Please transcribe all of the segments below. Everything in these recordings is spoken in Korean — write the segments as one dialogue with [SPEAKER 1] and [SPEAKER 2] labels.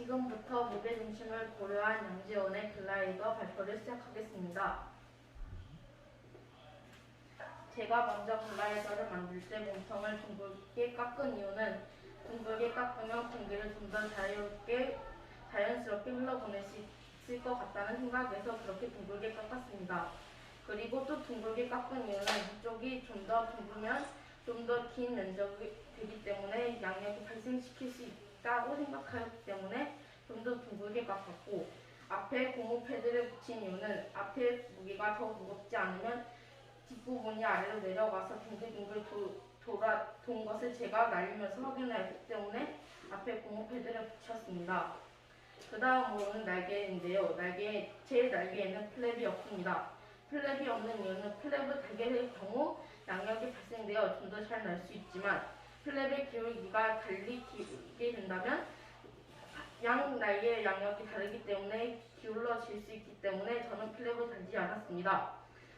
[SPEAKER 1] 지금부터 무게 중심을 고려한 양지원의 글라이더 발표를 시작하겠습니다. 제가 먼저 글라이더를 만들 때 몸통을 둥글게 깎은 이유는 둥글게 깎으면 공기를 좀 더 자유롭게 자연스럽게 흘러보낼 수 있을 것 같다는 생각에서 그렇게 둥글게 깎았습니다. 그리고 또 둥글게 깎은 이유는 이쪽이 좀 더 둥글면 좀 더 긴 면적이 되기 때문에 양력이 발생시킬 수 있다 고 생각하였기 때문에 좀 더 둥글게 깎았고 앞에 고무 패드를 붙인 이유는 앞에 무게가 더 무겁지 않으면 뒷부분이 아래로 내려가서 빙글빙글 도, 돌아 돈 것을 제가 날리면서 확인했기 때문에 앞에 고무 패드를 붙였습니다. 그 다음으로는 날개인데요. 날개 제 날개에는 플랩이 없습니다. 플랩이 없는 이유는 플랩을 달게 될 경우 양력이 발생되어 좀 더 잘 날 수 있지만 플랩의 기울기가 달리 기울게 된다면 양 날개의 양력이 다르기 때문에 기울어질 수 있기 때문에 저는 플랩을 달지 않았습니다.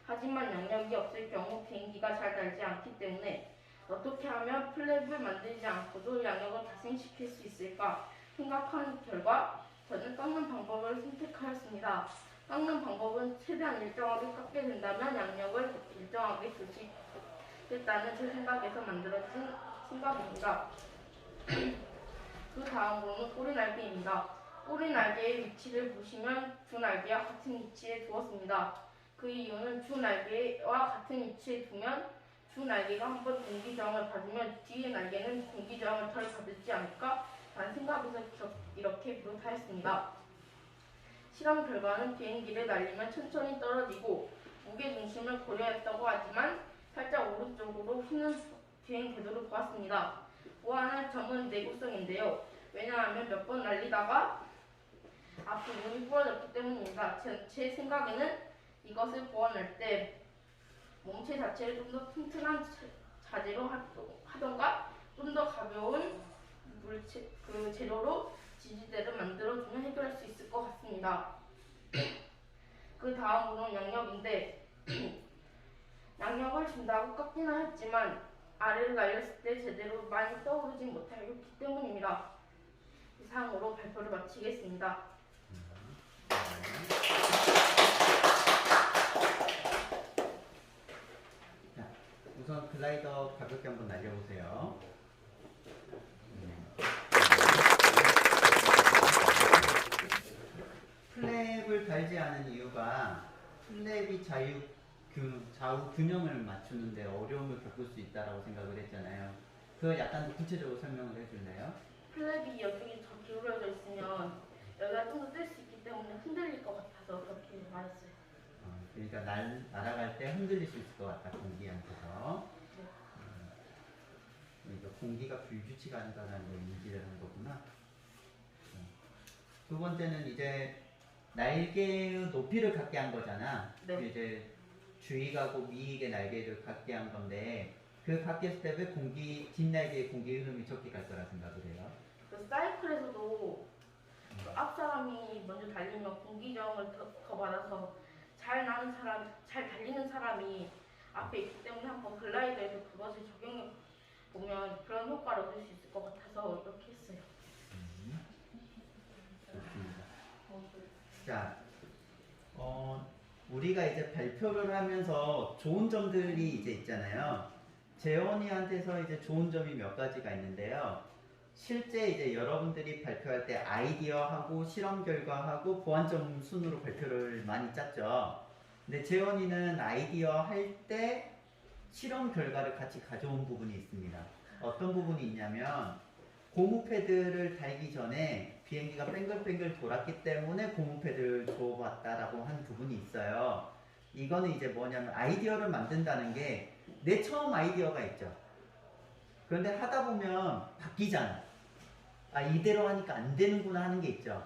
[SPEAKER 1] 하지만 양력이 없을 경우 비행기가 잘 날지 않기 때문에 어떻게 하면 플랩을 만들지 않고도 양력을 발생시킬 수 있을까 생각한 결과 저는 깎는 방법을 선택하였습니다. 깎는 방법은 최대한 일정하게 깎게 된다면 양력을 일정하게 줄 수 있겠다는 제 생각에서 만들어진 생각입니다. 그 다음으로는 꼬리 날개입니다. 꼬리 날개의 위치를 보시면 두 날개와 같은 위치에 두었습니다. 그 이유는 주 날개와 같은 위치에 두면 주 날개가 한번 공기저항을 받으면 뒤의 날개는 공기저항을 덜 받지 않을까 라는 생각에서 겨- 이렇게 비롯하였습니다. 실험 결과는 비행기를 날리면 천천히 떨어지고 무게 중심을 고려했다고 하지만 살짝 오른쪽으로 휘는 비행 궤도를 보았습니다. 보완할 점은 내구성인데요. 왜냐하면 몇 번 날리다가 앞부분이 부러졌기 때문입니다. 제, 제 생각에는 이것을 보완할 때 몸체 자체를 좀 더 튼튼한 자- 자재로 하- 하던가 좀 더 가벼운 물체 그 재료로 지지대를 만들어주면 해결할 수 있을 것 같습니다. 그 다음으로는 양력인데 양력을 준다고 깎기는 했지만 아래를 날렸을 때 제대로 많이 떠오르지 못하였기 때문입니다. 이상으로 발표를 마치겠습니다.
[SPEAKER 2] 자, 우선 글라이더 가볍게 한번 날려보세요. 플랩을 달지 않은 이유가 플랩이 자유 균, 좌우 균형을 맞추는데 어려움을 겪을 수 있다라고 생각을 했잖아요. 그걸 약간 더 구체적으로 설명을 해줄래요?
[SPEAKER 1] 플랩이 여기 더 기울어져 있으면 여기가 좀더 뜰 수 있기 때문에 흔들릴 것 같아서 그렇게 말했어요.
[SPEAKER 2] 어, 그러니까 날, 날아갈 때 흔들릴 수 있을 것 같다 공기한테서 음, 그러니까 공기가 불규칙 하다는 걸 인지를 한 거구나 음. 두 번째는 이제 날개의 높이를 갖게 한 거잖아
[SPEAKER 1] 네.
[SPEAKER 2] 그 이제 주의가고 미익의 날개를 갖게 한 건데 그때왜 공기 뒷날개의 공기 흐름이 적게 갈 거라 생각을 해요?
[SPEAKER 1] 그 사이클에서도 그 앞 사람이 먼저 달리면 공기저항을 더, 더 받아서 잘 나는 사람, 잘 달리는 사람이 앞에 있기 때문에 한번 글라이더에서 그것을 적용해 보면 그런 효과를 얻을 수 있을 것 같아서 이렇게 했어요.
[SPEAKER 2] 좋습니다. 자, 어, 우리가 이제 발표를 하면서 좋은 점들이 이제 있잖아요. 재원이한테서 이제 좋은 점이 몇 가지가 있는데요. 실제 이제 여러분들이 발표할 때 아이디어하고 실험 결과하고 보완점 순으로 발표를 많이 짰죠. 근데 재원이는 아이디어 할 때 실험 결과를 같이 가져온 부분이 있습니다. 어떤 부분이 있냐면 고무 패드를 달기 전에 비행기가 뱅글뱅글 돌았기 때문에 고무 패드를 줘봤다라고 한 부분이 있어요. 이거는 이제 뭐냐면 아이디어를 만든다는 게 내 처음 아이디어가 있죠. 그런데 하다 보면 바뀌잖아. 아, 이대로 하니까 안 되는구나 하는 게 있죠.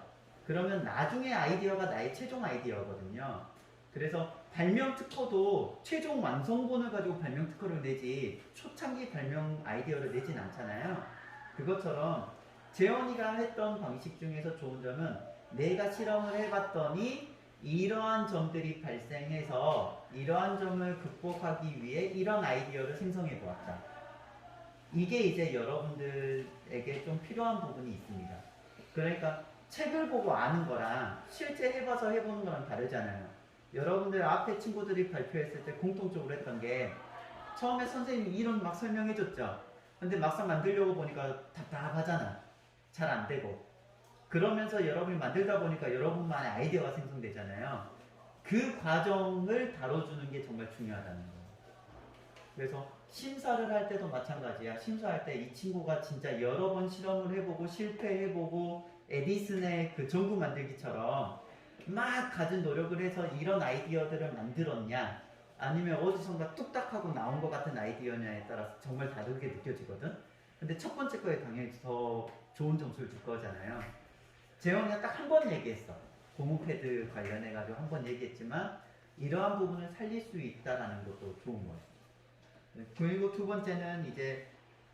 [SPEAKER 2] 그러면 나중에 아이디어가 나의 최종 아이디어거든요. 그래서 발명 특허도 최종 완성본을 가지고 발명 특허를 내지 초창기 발명 아이디어를 내진 않잖아요. 그것처럼 재원이가 했던 방식 중에서 좋은 점은 내가 실험을 해봤더니 이러한 점들이 발생해서 이러한 점을 극복하기 위해 이런 아이디어를 생성해 보았다. 이게 이제 여러분들에게 좀 필요한 부분이 있습니다. 그러니까 책을 보고 아는 거랑 실제 해봐서 해보는 거랑 다르잖아요. 여러분들 앞에 친구들이 발표했을 때 공통적으로 했던 게 처음에 선생님이 이론 막 설명해줬죠. 근데 막상 만들려고 보니까 답답하잖아. 잘 안 되고. 그러면서 여러분이 만들다 보니까 여러분만의 아이디어가 생성되잖아요. 그 과정을 다뤄주는 게 정말 중요하다는 거예요. 그래서 심사를 할 때도 마찬가지야. 심사할 때 이 친구가 진짜 여러 번 실험을 해보고 실패해보고 에디슨의 그 전구 만들기처럼 막 가진 노력을 해서 이런 아이디어들을 만들었냐 아니면 어디선가 뚝딱하고 나온 것 같은 아이디어냐에 따라서 정말 다르게 느껴지거든. 근데 첫 번째 거에 당연히 더 좋은 점수를 줄 거잖아요. 재영이가 딱 한 번 얘기했어. 고무 패드 관련해가지고 한 번 얘기했지만 이러한 부분을 살릴 수 있다라는 것도 좋은 거예요. 네, 그리고 두 번째는 이제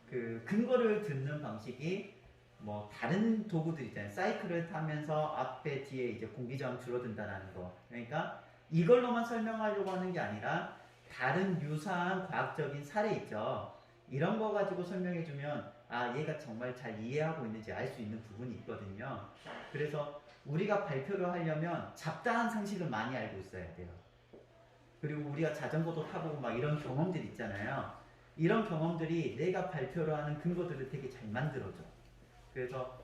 [SPEAKER 2] 그 근거를 듣는 방식이 뭐 다른 도구들 있잖아요. 사이클을 타면서 앞에 뒤에 이제 공기저항 줄어든다라는 거. 그러니까 이걸로만 설명하려고 하는 게 아니라 다른 유사한 과학적인 사례 있죠. 이런 거 가지고 설명해 주면 아 얘가 정말 잘 이해하고 있는지 알 수 있는 부분이 있거든요. 그래서 우리가 발표를 하려면 잡다한 상식을 많이 알고 있어야 돼요. 그리고 우리가 자전거도 타보고 막 이런 경험들 있잖아요. 이런 경험들이 내가 발표를 하는 근거들을 되게 잘 만들어줘. 그래서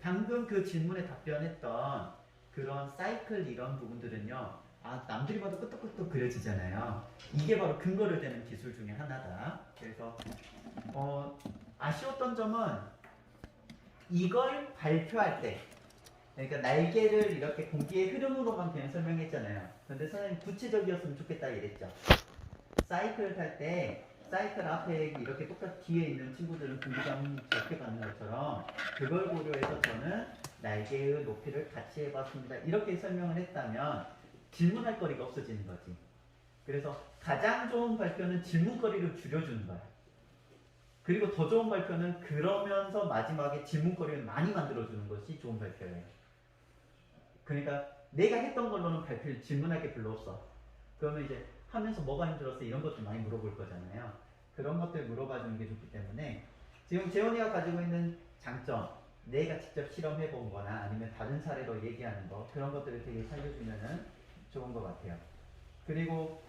[SPEAKER 2] 방금 그 질문에 답변했던 그런 사이클 이런 부분들은요. 아, 남들이 봐도 끄떡끄떡 그려지잖아요. 이게 바로 근거를 대는 기술 중에 하나다. 그래서 어, 아쉬웠던 점은 이걸 발표할 때 그러니까 날개를 이렇게 공기의 흐름으로만 그냥 설명했잖아요. 근데 선생님 구체적이었으면 좋겠다 이랬죠. 사이클 탈 때 사이클 앞에 이렇게 똑같이 뒤에 있는 친구들은 공기장 적게 가는 것처럼 그걸 고려해서 저는 날개의 높이를 같이 해봤습니다. 이렇게 설명을 했다면 질문할 거리가 없어지는 거지. 그래서 가장 좋은 발표는 질문거리를 줄여주는 거야. 그리고 더 좋은 발표는 그러면서 마지막에 질문거리를 많이 만들어주는 것이 좋은 발표예요. 그러니까 내가 했던 걸로는 발표 질문할 게 별로 없어. 그러면 이제 하면서 뭐가 힘들었어 이런 것들 많이 물어볼 거잖아요. 그런 것들 물어봐 주는 게 좋기 때문에 지금 재원이가 가지고 있는 장점, 내가 직접 실험해 본 거나 아니면 다른 사례로 얘기하는 거 그런 것들을 되게 살려주면은 좋은 것 같아요. 그리고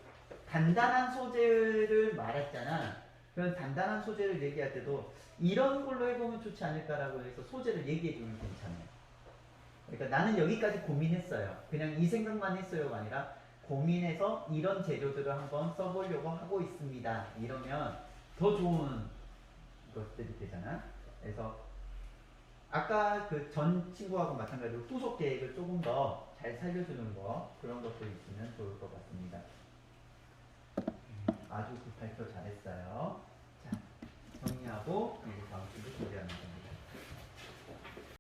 [SPEAKER 2] 단단한 소재를 말했잖아. 그런 단단한 소재를 얘기할 때도 이런 걸로 해보면 좋지 않을까라고 해서 소재를 얘기해 주면 괜찮아요. 그러니까 나는 여기까지 고민했어요. 그냥 이 생각만 했어요가 아니라 고민해서 이런 재료들을 한번 써보려고 하고 있습니다. 이러면 더 좋은 것들이 되잖아. 그래서 아까 그 전 친구하고 마찬가지로 후속 계획을 조금 더 잘 살려주는 거 그런 것들이 있으면 좋을 것 같습니다. 음, 아주 그 발표 잘했어요. 자, 정리하고 이제 다음 주도 기대합니다.